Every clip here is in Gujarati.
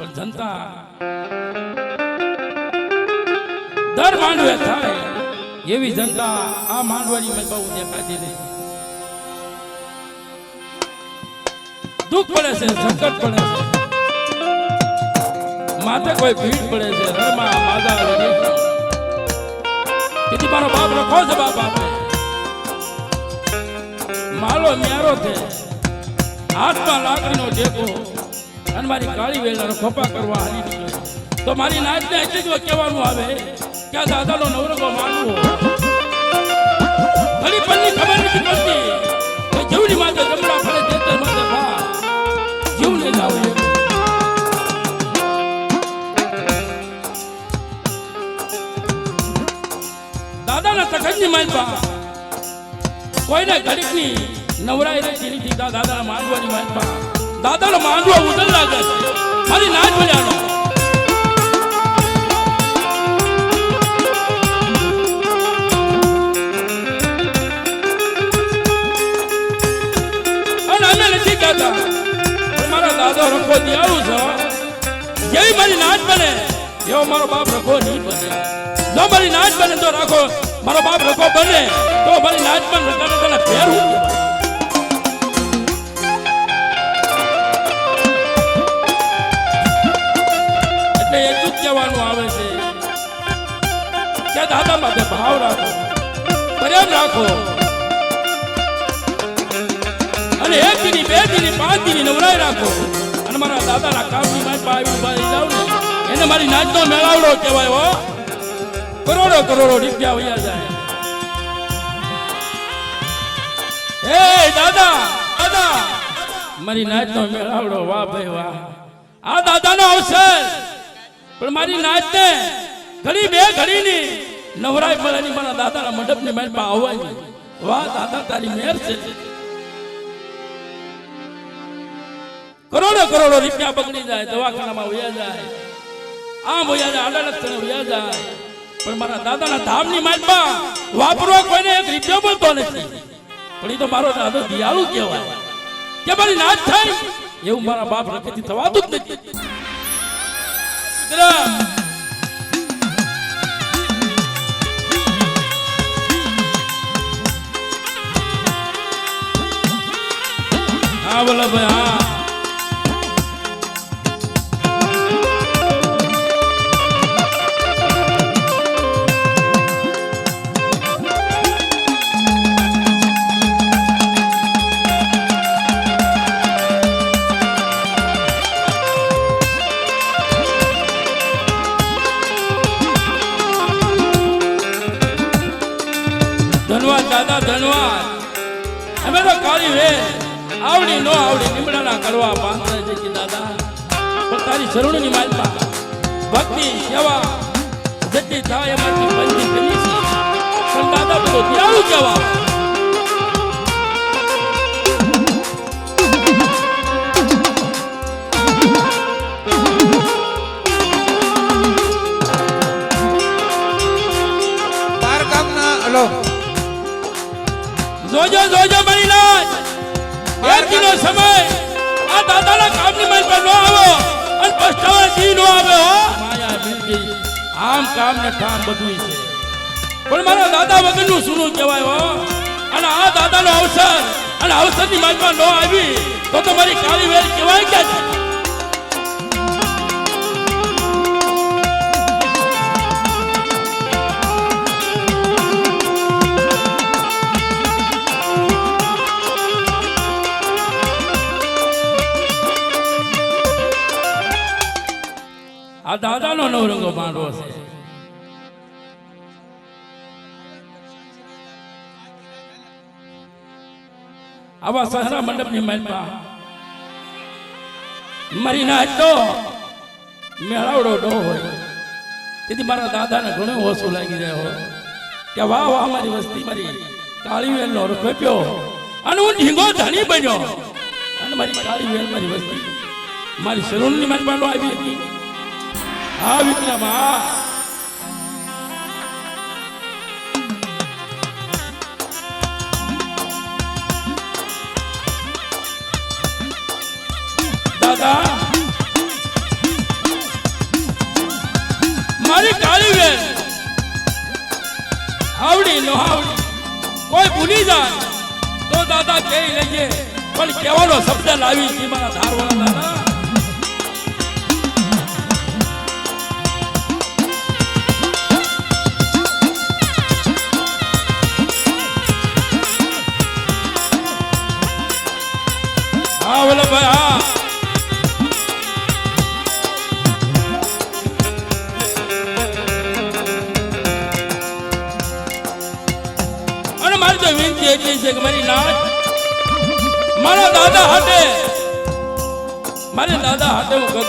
પણ જનતા દર માંડવે થાય એવી જનતા આ માંડવાની મેં બહુ દેખાતી નથી. દુઃખ પડે છે, સંકટ પડે છે. માથે કોઈ ભીડ પડે છે રમા માદા તેથી મારો બાપ લખો છે બાપ આપે. માલો ન્યારો છે. હાથમાં લાકડીનો ટેકો. અને મારી કાળી વેલાનો ખોપા કરવા હાલી નીકળે તો મારી નાચને એટલી જ કહેવાનું આવે કે આ દાદાનો નવરંગો માનવો. ઘણી પણની ખબર નથી પડતી કે જીવની માથે જમણા ફળે તેતર માથે ભા જીવ લઈ જાવ દાદાના માલપા કોઈને ઘડીકની નવરાઈ નથી દાદાના માંડવાની માલપા દાદાનો માંડવો ઉદર લાગે છે. મારી નાચ કહેતા મારા દાદો રખો દિયાળુ છે. જેવી મારી નાચ બને. એવો મારો બાપ રખો નહીં બને. જો મારી નાચ બને તો રાખો, મારો બાપ રખો બને. તો મારી નાચ પણ રખા રખાના ફેર હું કહેવાનું આવે છે. દાદા માટે ભાવ રાખો. પ્રેમ રાખો. અને એક દિની બે દિની પાંચ દિની નવરાઈ રાખો. અને મારા દાદાના કામની મારી પાસે એને મારી નાચનો મેળાવડો કહેવાય કરોડો કરોડો રૂપિયા વયા જાય. હે, દાદા દાદા, મારી નાચનો મેળાવડો વાહ ભાઈ વાહ. આ દાદાનો અવસર. પણ મારી નાચને ઘડી બે ઘડીની નવરાય મળેની મારા દાદાના મંડપની પાસે આવવાની વાહ, દાદા, તારી મેર છે. કરોડો કરોડો રૂપિયા બગડી જાય, દવાખાનામાં વયા જાય. આમ વયા જાય આડા લક્ષણે વયા જાય. પણ મારા દાદાના ધામની માલમાં વાપરો કોઈને એક રૂપિયો બોલતો નથી. પણ એ તો મારો દાદો દિયાળુ કહેવાય. કે મારી નાચ થાય એવું મારા બાપ રખેથી થવાતું જ નથી. મિત્ર, હા બોલો ભાઈ હા. શરણની માલમાં. ભક્તિ સેવા જેટલી થાય એમાંથી બંધી કરી છે. પણ દાદા બધો દિયાળુ કહેવા? જોજો જોજો મારી સમય. આ દાદાના કામની મન પર નો આવો. પસ્તાવા દી નો આવે હો. માયા મિલકી આમ કામ ને ઠામ બધું છે. પણ મારા દાદા વગરનું સુનું કહેવાય હો? અને આ દાદાનો અવસર અને અવસરની માલમાં ન આવી, તો તો મારી કાળી વેર કહેવાય કે આ દાદાનો નવરંગો માંડવો છે. આવા સહરા મંડપની મહેલમાં મરી ના તો મેળાવડો ડો હોય. તેથી મારા દાદાને ઘણું ઓછું લાગી રહ્યો હોય કે વાહ વાહ મારી વસ્તી મારી કાળી વેલનો રખપ્યો અને હું ઢીંગો ધણી બન્યો. અને મારી કાળી વેલ મારી વસ્તી મારી શરૂની મહેલમાં આવી હતી. મારી કાળી બેન હાવડી નો કોઈ ભૂલી જાય તો દાદા કહી લઈએ. પણ કેવાનો શબ્દ લાવી મારા ધારવાળા દાદા મારી તો વિનંતી એટલી છે કે મારી નાચ મારા દાદા હાટે મારે દાદા હાટે હું કહું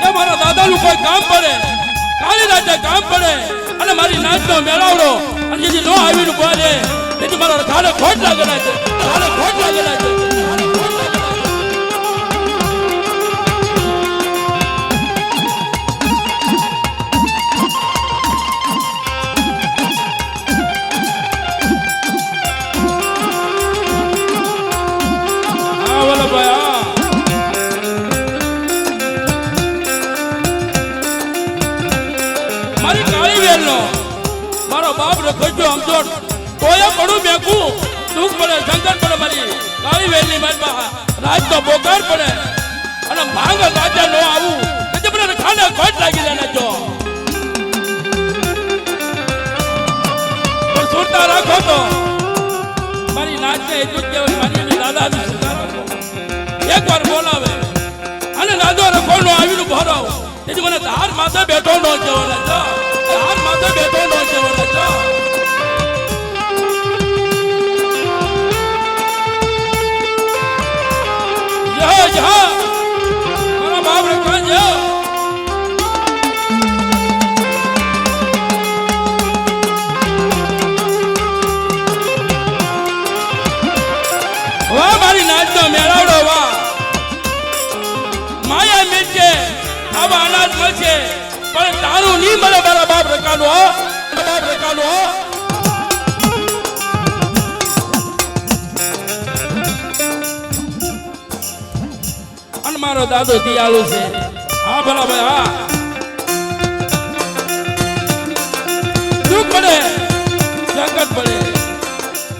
કે મારા દાદાનું કોઈ કામ પડે, કાળી રાતે કામ પડે, અને મારી નાચનો મેળાવડો, અને જેથી નો આવીને પડે તેથી મારા ખાડે ખોટ લાગેલા છે ખાડે ખોટ લાગેલા છે. બાપ રખડ્યો તોય પડું મેકું દુઃખ પડે, સંકટ પડે મારી. કાળી વેલની મારી રાત તો બોકાર પડે. અને ભાંગ રાજા નો આવું. એટલે મને ખાને ખોટ લાગી જાય જો. સુરતા રાખો તો. મારી નાચને એટલું જ કહેવાય, મારી દાદાની સુરતા રાખો એકવાર બોલાવે. અને દાદો રખો નો આવીને ભરાવ તેથી મને ધાર માથે બેઠો નો કહેવાના માયા મિલશે આવા અનાજ મળશે પણ તારું નહીં મળે દાદો દિયાળુ છે. હા, ભલા ભાઈ, હા. દુઃખ પડે? સંકટ પડે.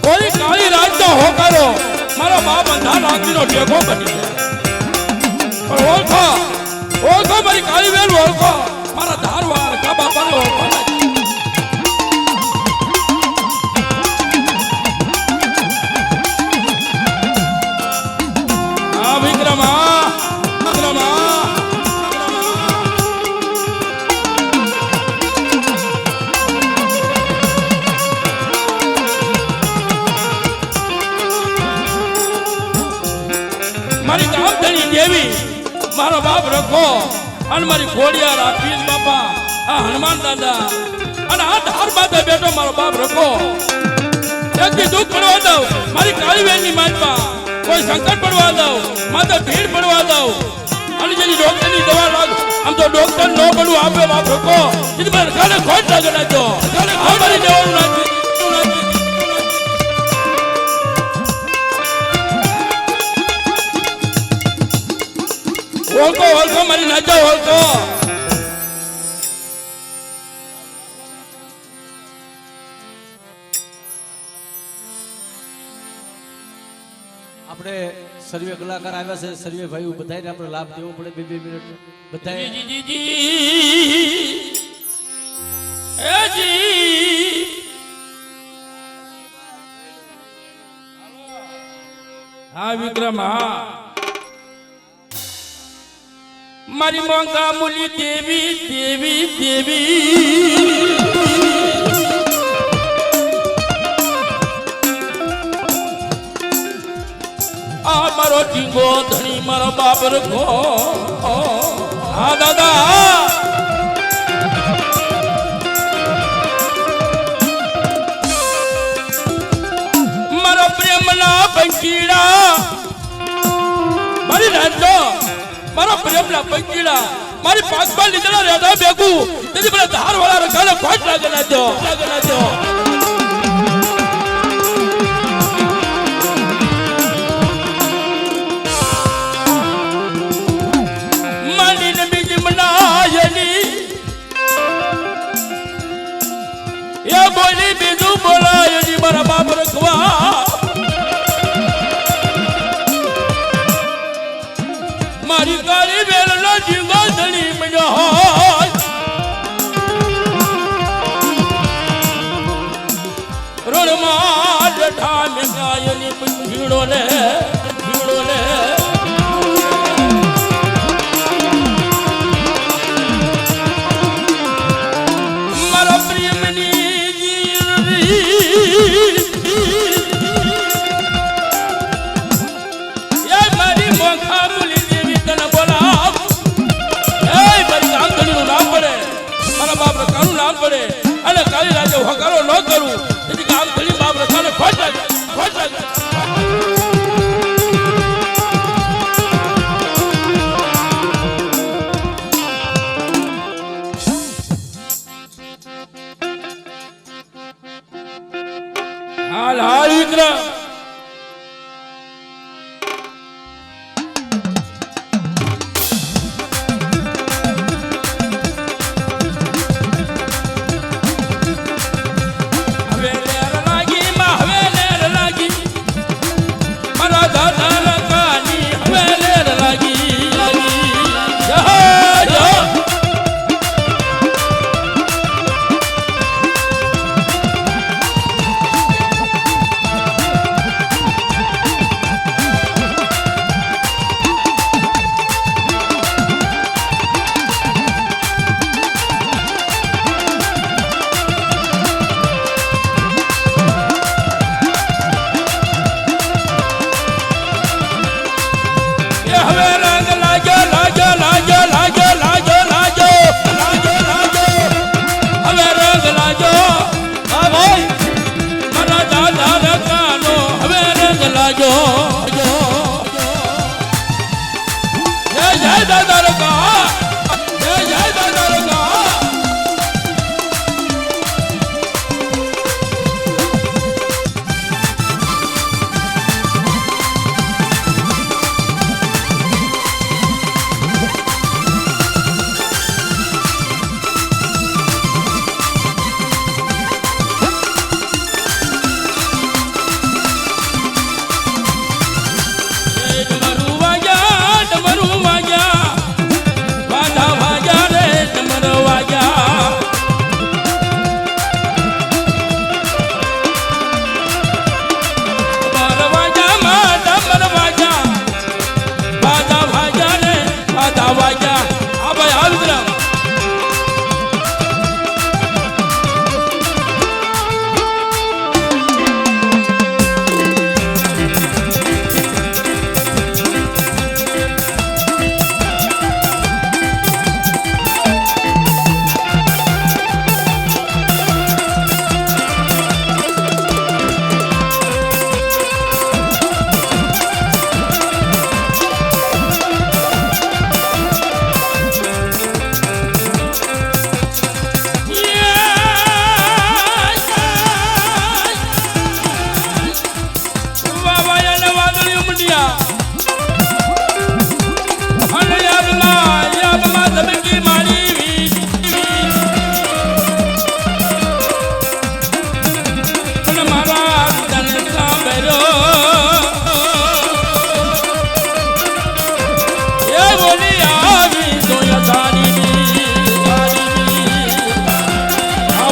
કોઈ કાળી રાત નો હોકારો મારો બાપ અંધાર રાત્રિનો ટેકો બની જાય. પણ ઓળખો ઓળખો મારી કાળી વેલ, ઓળખો. મારા ધારવાળ કા બાપાને ઓળખો અને મારી ખોડિયાર આ બાપા. આ હનુમાન દાદા. અને આ ધાર માથે બેઠો મારો બાપ રખો. એકથી દુઃખ પડવા દઉં. મારી કાળી વેલની માલમાં કોઈ સંકટ પડવા દઉં. માતા ભીડ પડવા દઉં. અને જેની ડોક્ટરની દવા લાગ આમ તો ડોક્ટર નો પડવું આપે બાપ રખો એટલે ખોટ લાગે નાખ્યો. ખોટ મારી દેવાનું નાખી ઓળખો ઓળખો મારી નાચો ઓળખો આપણે સર્વે કલાકાર આવ્યા છે સર્વે ભાઈ બધાને આપણે લાભ દેવો પડે બે બે મિનિટ. જી. હા વિક્રમ હા. મારી મોંઘા મુલી દેવી દેવી દેવી. આ મારો ટીંગો ધણી, મારો બાબર રખો હા, દાદા. મારા પ્રેમના પંચીડા મારી રાજો મારા પ્રેમના પંચીડા મારી પાકમાં લીધેલા રેધા ભેગું. તેથી મને ધાર વાળા રખાને ખોટ લાગે નાજો લાગે નાજો માંડીને પડે. અને કાળી રાતે હકારો ન કરું go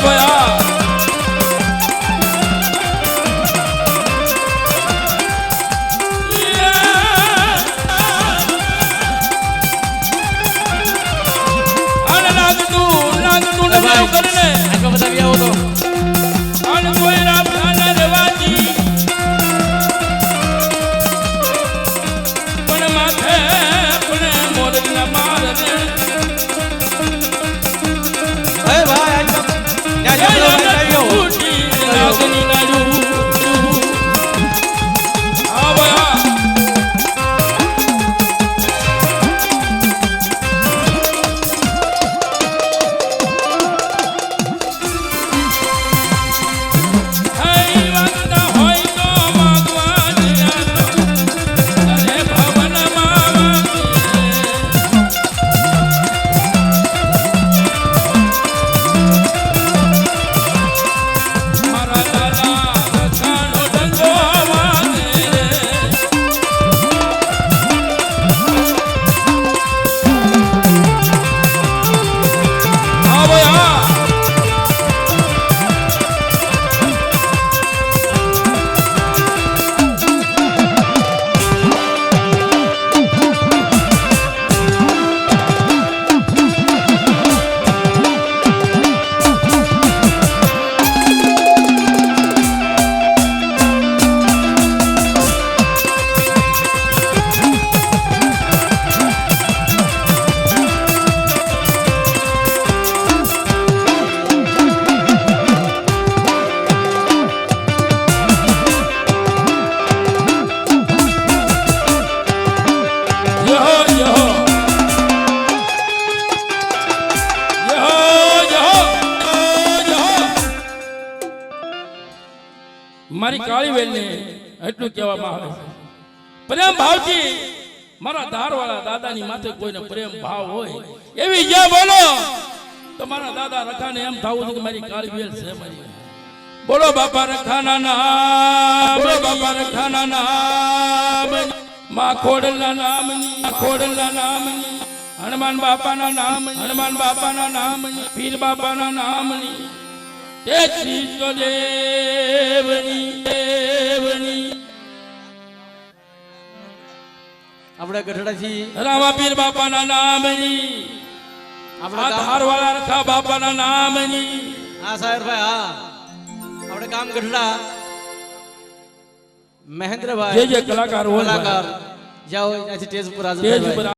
Bravo, Bravo. કાળી એટલું કહેવામાં આવે છે. પ્રેમ ભાવથી મારા ધારવાળા દાદાની માથે કોઈને પ્રેમ ભાવ હોય, એવી જે બોલો, તો મારા દાદા રખાને એમ થવું કે મારી કાળી છે મારી. બોલો બાપા રખાના નામ, બોલો બાપા રખાના નામ, માં ખોડલના નામ ખોડલના નામ, હનુમાન બાપાના નામ, હનુમાન બાપાના નામ, પીર બાપાના નામની તે શ્રી તો દેવની. દેવની આપણે ગઢડાથી રામા પીર બાપાના નામની આપણા ધારવાળા રખા બાપાના નામની. હા સાહેબભાઈ હા. આપણે ગામ ગઢડા. જે મહેન્દ્રભાઈ જે કલાકાર હોય કલાકાર. જ્યાં હોય ત્યાંથી સ્ટેજ ઉપર હાજર